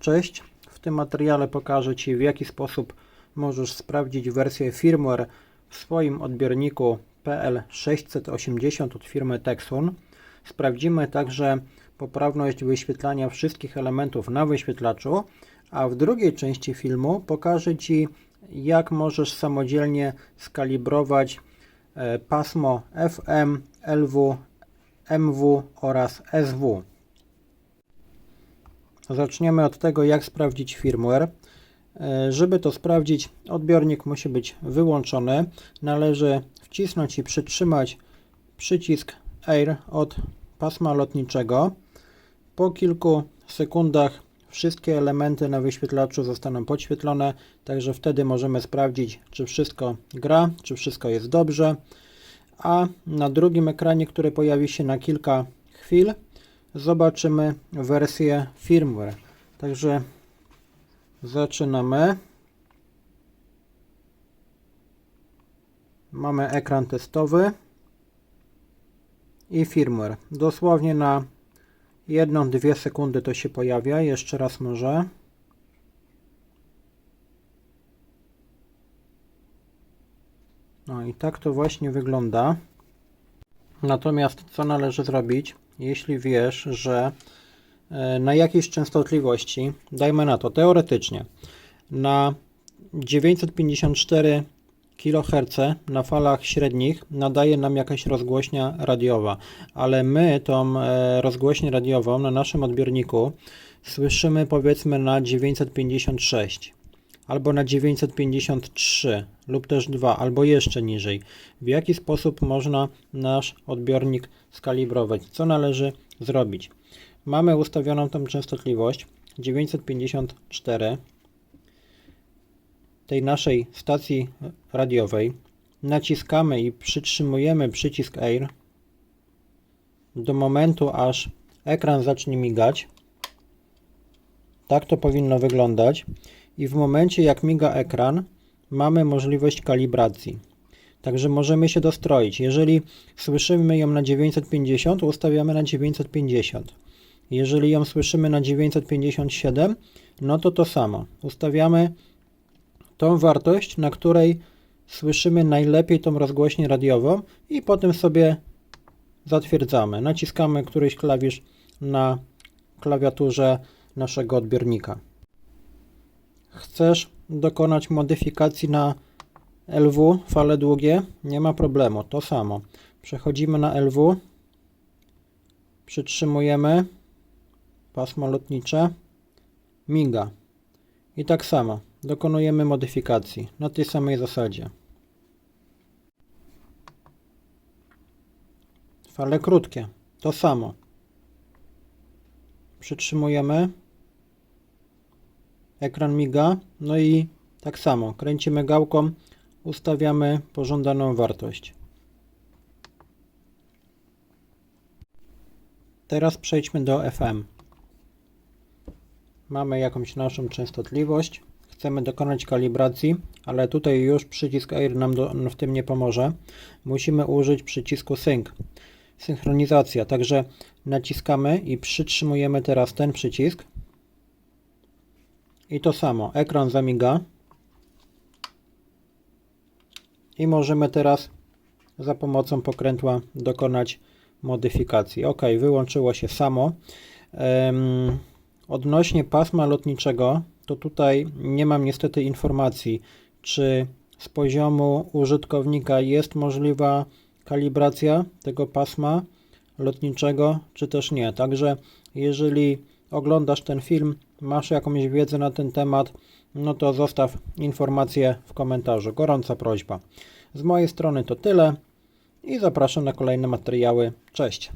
Cześć, w tym materiale pokażę Ci w jaki sposób możesz sprawdzić wersję firmware w swoim odbiorniku PL680 od firmy Texun. Sprawdzimy także poprawność wyświetlania wszystkich elementów na wyświetlaczu, a w drugiej części filmu pokażę Ci jak możesz samodzielnie skalibrować e, pasmo FM, LW, MW oraz SW. Zaczniemy od tego, jak sprawdzić firmware. E, Żeby to sprawdzić, odbiornik musi być wyłączony. Należy wcisnąć i przytrzymać przycisk Air od pasma lotniczego. Po kilku sekundach wszystkie elementy na wyświetlaczu zostaną podświetlone, także wtedy możemy sprawdzić, czy wszystko gra, czy wszystko jest dobrze. A na drugim ekranie, który pojawi się na kilka chwil, zobaczymy wersję firmware. Także zaczynamy. Mamy ekran testowy i firmware. Dosłownie na jedną, dwie sekundy to się pojawia. Jeszcze raz może. No i tak to właśnie wygląda. Natomiast co należy zrobić, jeśli wiesz, że e, na jakiejś częstotliwości, dajmy na to teoretycznie, na 954 kHz na falach średnich nadaje nam jakaś rozgłośnia radiowa, ale my tą e, rozgłośnię radiową na naszym odbiorniku słyszymy powiedzmy na 956 albo na 953 lub też 2 albo jeszcze niżej. W jaki sposób można nasz odbiornik skalibrować? Co należy zrobić? Mamy ustawioną tą częstotliwość 954 tej naszej stacji radiowej. Naciskamy i przytrzymujemy przycisk Air do momentu, aż ekran zacznie migać. Tak to powinno wyglądać. I w momencie, jak miga ekran, mamy możliwość kalibracji. Także możemy się dostroić. Jeżeli słyszymy ją na 950, ustawiamy na 950. Jeżeli ją słyszymy na 957, no to to samo. Ustawiamy tą wartość, na której słyszymy najlepiej tą rozgłośnię radiową i potem sobie zatwierdzamy. Naciskamy któryś klawisz na klawiaturze naszego odbiornika. Chcesz dokonać modyfikacji na LW, fale długie? Nie ma problemu, to samo. Przechodzimy na LW, przytrzymujemy pasmo lotnicze, miga. I tak samo dokonujemy modyfikacji na tej samej zasadzie. Fale krótkie, to samo. Przytrzymujemy, ekran miga, no i tak samo kręcimy gałką, ustawiamy pożądaną wartość. Teraz przejdźmy do FM. Mamy jakąś naszą częstotliwość, chcemy dokonać kalibracji, ale tutaj już przycisk Air nam do, w tym nie pomoże. Musimy użyć przycisku Sync. Synchronizacja, także naciskamy i przytrzymujemy teraz ten przycisk. I to samo, ekran zamiga. I możemy teraz za pomocą pokrętła dokonać modyfikacji. OK, wyłączyło się samo. Um, odnośnie pasma lotniczego, to tutaj nie mam niestety informacji, czy z poziomu użytkownika jest możliwa kalibracja tego pasma lotniczego, czy też nie. Także jeżeli oglądasz ten film, masz jakąś wiedzę na ten temat, no to zostaw informację w komentarzu. Gorąca prośba. Z mojej strony to tyle i zapraszam na kolejne materiały. Cześć.